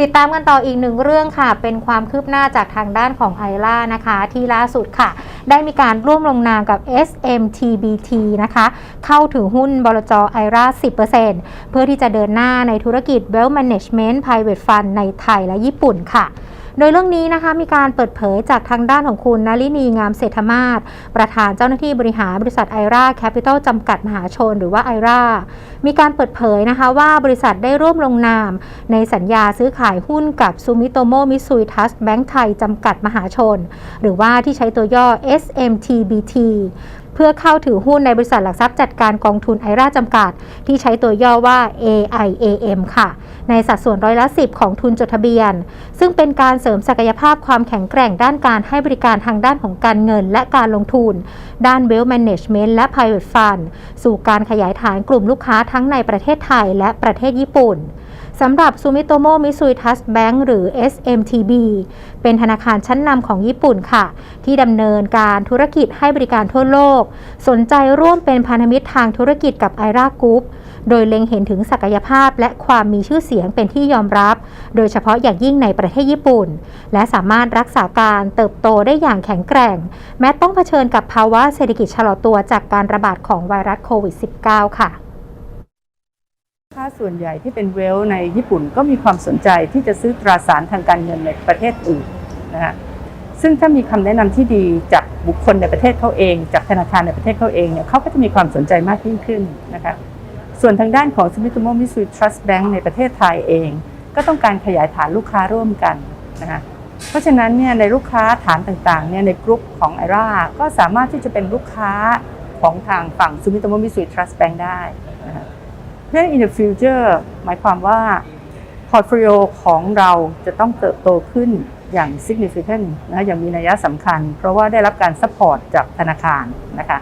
ติดตามกันต่ออีกหนึ่งเรื่องค่ะ เป็นความคืบหน้าจากทางด้านของไอล่านะคะ ที่ล่าสุดค่ะ ได้มีการร่วมลงนามกับ SMTBT นะคะ เข้าถึงหุ้นบลจไอร่า 10%เพื่อที่จะเดินหน้าในธุรกิจ Wealth Management Private Fund ในไทยและญี่ปุ่นค่ะ โดยเรื่องนี้นะคะมีการเปิดเผยจากทางด้านของคุณนลินีงามเศรษฐมาศประธานเจ้าหน้าที่บริหารบริษัทไอราแคปิตอลจำกัดมหาชนหรือว่าไอรามีการเปิดเผยนะคะว่าบริษัทได้ร่วมลงนาม ในสัญญาซื้อขายหุ้นกับซูมิโตโมมิซุยทัสแบงก์ไทยจำกัดมหาชน หรือว่าที่ใช้ตัวย่อ SMTBT เพื่อเข้าถือหุ้นในบริษัทหลักทรัพย์จัดการกองทุนไอราจำกัด ที่ใช้ตัวย่อว่า AIAM ค่ะ ในสัดส่วนร้อยละ10 ของทุนจดทะเบียน ซึ่งเป็นการเสริมศักยภาพความแข็งแกร่งด้านการให้บริการทางด้านของการเงินและการลงทุน ด้าน Wealth Management และ Private Fund สู่การขยายฐานกลุ่มลูกค้าทั้งในประเทศไทยและประเทศญี่ปุ่น สำหรับซูมิโตโมมิซุยทัสแบงก์หรือ SMTB เป็นธนาคารชั้นนำของญี่ปุ่นค่ะ ที่ดำเนินการธุรกิจให้บริการทั่วโลก สนใจร่วมเป็นพันธมิตรทางธุรกิจกับไอรากรุ๊ปโดยเล็งเห็นถึงศักยภาพและความมีชื่อเสียงเป็นที่ยอมรับ โดยเฉพาะอย่างยิ่งในประเทศญี่ปุ่น และสามารถรักษาการเติบโตได้อย่างแข็งแกร่ง แม้ต้องเผชิญกับภาวะเศรษฐกิจชะลอตัวจากการระบาดของไวรัสโควิด -19 ค่ะาส่วนใหญ่ที่เป็นเวลในญี่ปุ่นก็มีความสนใจที่จะซื้อตราสารทางการเงินในประเทศอื่นนะฮะซึ่งถ้ามีคำแนะนำที่ดีจากบุคคลในประเทศเขาเอง จากธนาคารในประเทศเขาเองเนี่ยเขาก็จะมีความสนใจมากยิ่งขึ้นนะคะส่วนทางด้านของ Sumitomo Mitsui Trust Bank ในประเทศไทยเอง ก็ต้องการขยายฐานลูกค้าร่วมกันนะคะเพราะฉะนั้นเนี่ยในลูกค้าฐานต่างๆเนี่ยในกลุ่มของไอราก็สามารถที่จะเป็นลูกค้าของทางฝั่ง Sumitomo Mitsui Trust Bank ได้นะคราะฉะ นั้น in the future หมายความว่า portfolio ของเราจะต้องเติบโตขึ้นอย่าง significant นะอย่างมีนัยสำคัญ เพราะว่าได้รับการ support จากธนาคารนะคะ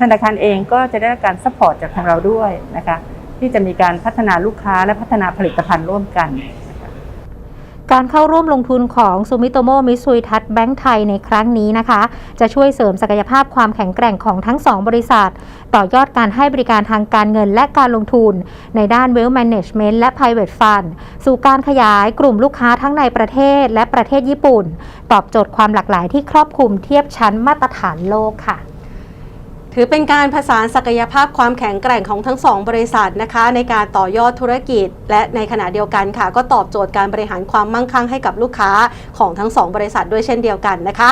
ธนาคารเองก็จะได้รับการ support จากทางเราด้วยนะคะที่จะมีการพัฒนาลูกค้าและพัฒนาผลิตภัณฑ์ร่วมกัน การเข้าร่วมลงทุนของซูมิโตโมมิซุยทัสแบงก์ไทยในครั้งนี้นะคะ จะช่วยเสริมศักยภาพความแข็งแกร่งของทั้ง 2 บริษัท ต่อยอดการให้บริการทางการเงินและการลงทุน ในด้าน Wealth Management และ Private Fund สู่การขยายกลุ่มลูกค้าทั้งในประเทศและประเทศญี่ปุ่น ตอบโจทย์ความหลากหลายที่ครอบคลุมเทียบชั้นมาตรฐานโลกค่ะ ถือเป็นการผสานศักยภาพความแข็งแกร่งของทั้งสองบริษัทนะคะ ในการต่อยอดธุรกิจ และในขณะเดียวกันค่ะ ก็ตอบโจทย์การบริหารความมั่งคั่งให้กับลูกค้าของทั้งสองบริษัทด้วยเช่นเดียวกันนะคะ